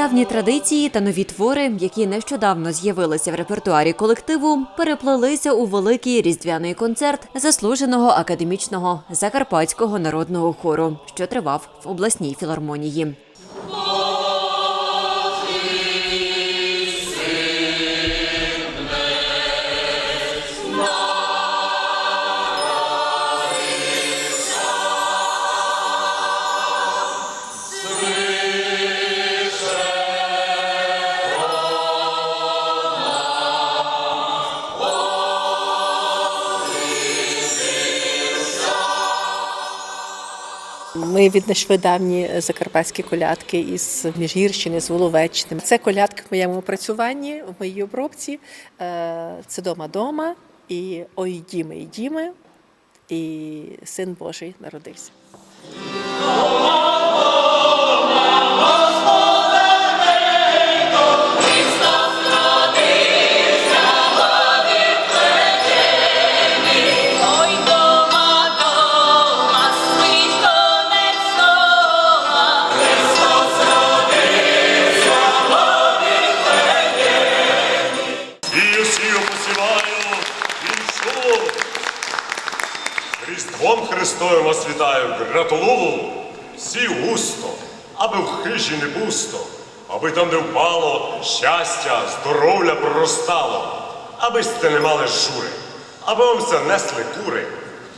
Давні традиції та нові твори, які нещодавно з'явилися в репертуарі колективу, переплелися у великий різдвяний концерт заслуженого академічного закарпатського народного хору, що тривав в обласній філармонії. Ми віднайшли давні закарпатські колядки із Міжгірщини, з Воловеччини. Це колядки в моєму опрацюванні, в моїй обробці. Е, Це дома дома і ой діми, і діми, і син Божий народився. Різдвом Христовим вас вітаю, гратулулу, всі густо, аби в хижі не пусто, аби там не впало щастя, здоров'я проростало, аби сте не мали жури, аби вам все несли кури,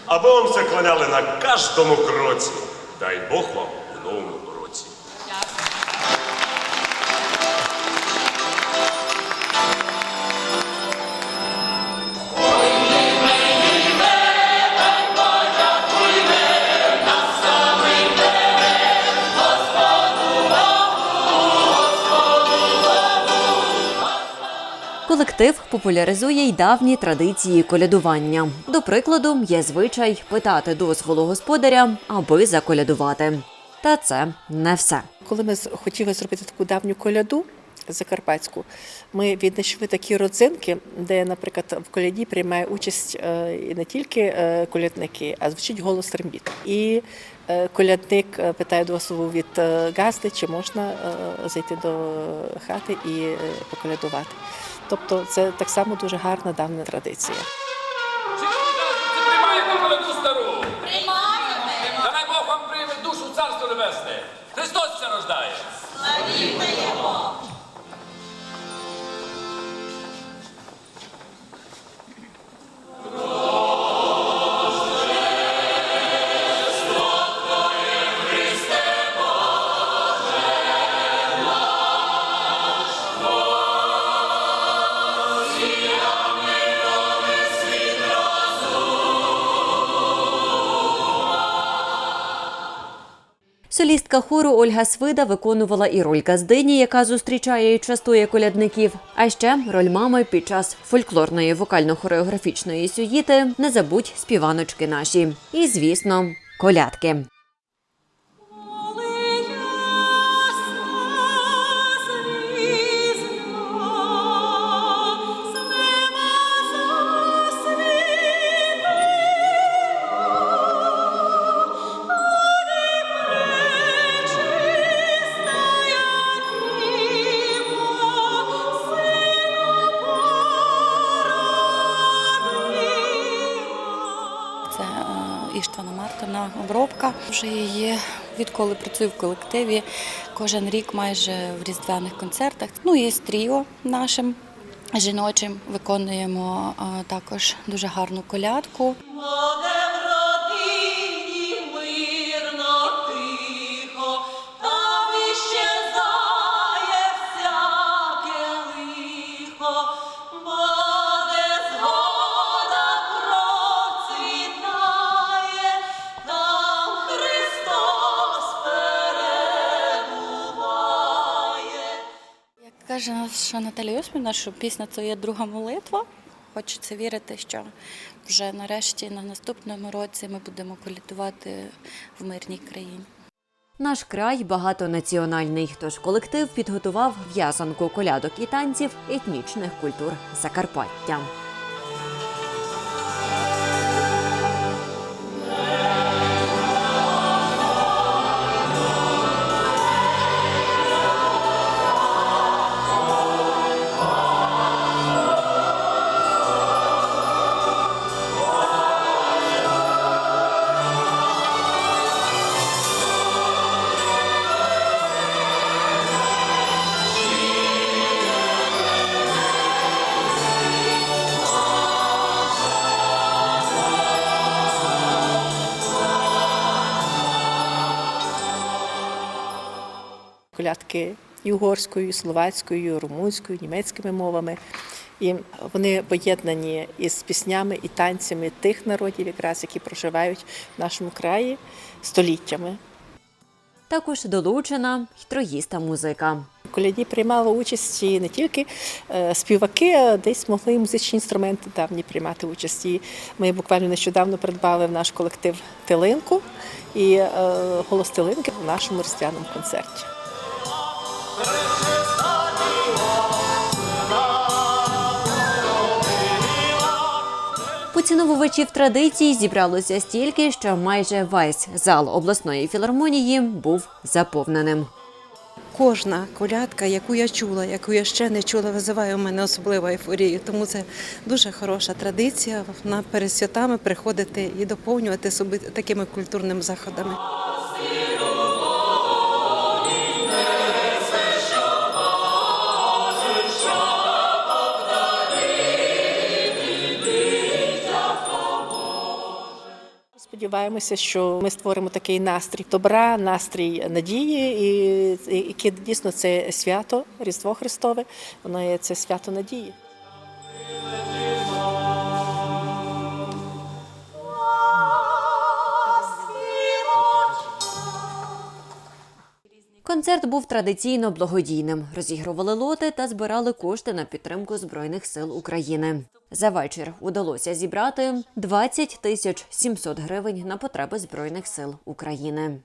аби вам все кланяли на кожному кроці. Дай Бог вам в новому Колектив популяризує й давні традиції колядування. До прикладу, є звичай питати дозволу господаря, аби заколядувати. Та це не все. Коли ми хотіли зробити таку давню коляду закарпатську, ми віднайшли такі родзинки, де, наприклад, в коляді приймає участь е, не тільки е, колядники, а звучить голос трембіт. І е, колядник питає дозволу від газди, чи можна зайти до хати і поколядувати. Тобто це так само дуже гарна давня традиція. Чи приймаєте коляду стару? Приймаємо. Та дай Бог вам прийме душу в царство небесне. Христос це рождає. Славімо. Солістка хору Ольга Свида виконувала і роль газдині, яка зустрічає і частує колядників. А ще роль мами під час фольклорної вокально-хореографічної сюїти не забудь співаночки наші. І, звісно, колядки. Це е, Іштвана Мартина обробка. Вже її відколи працюю в колективі. Кожен рік майже в різдвяних концертах. Ну і з нашим жіночим виконуємо е, також дуже гарну колядку. Каже наша Наталія Осмівна, що пісня це є друга молитва. Хочеться вірити, що вже нарешті на наступному році ми будемо колядувати в мирній країні. Наш край багатонаціональний, тож колектив підготував в'язанку колядок і танців етнічних культур Закарпаття. Колядки і угорською, і словацькою, і румунською, і німецькими мовами. І вони поєднані із піснями і танцями тих народів, якраз які проживають в нашому краї століттями. Також долучена й троїста музика. Коляді приймали участь і не тільки е, співаки, а десь могли і музичні інструменти давні приймати участь. І ми буквально нещодавно придбали в наш колектив Тилинку і е, голос Тилинки в нашому різдвяному концерті. Поціновувачів традицій зібралося стільки, що майже весь зал обласної філармонії був заповненим. Кожна колядка, яку я чула, яку я ще не чула, визиває у мене особливу ейфорію. Тому це дуже хороша традиція на перед святами приходити і доповнювати собі такими культурними заходами. Сподіваємося, що ми створимо такий настрій добра, настрій надії, і, яке дійсно це свято Різдво Христове. Воно є це свято надії. Концерт був традиційно благодійним. Розігрували лоти та збирали кошти на підтримку Збройних сил України. За вечір удалося зібрати 20 тисяч 700 гривень на потреби Збройних сил України.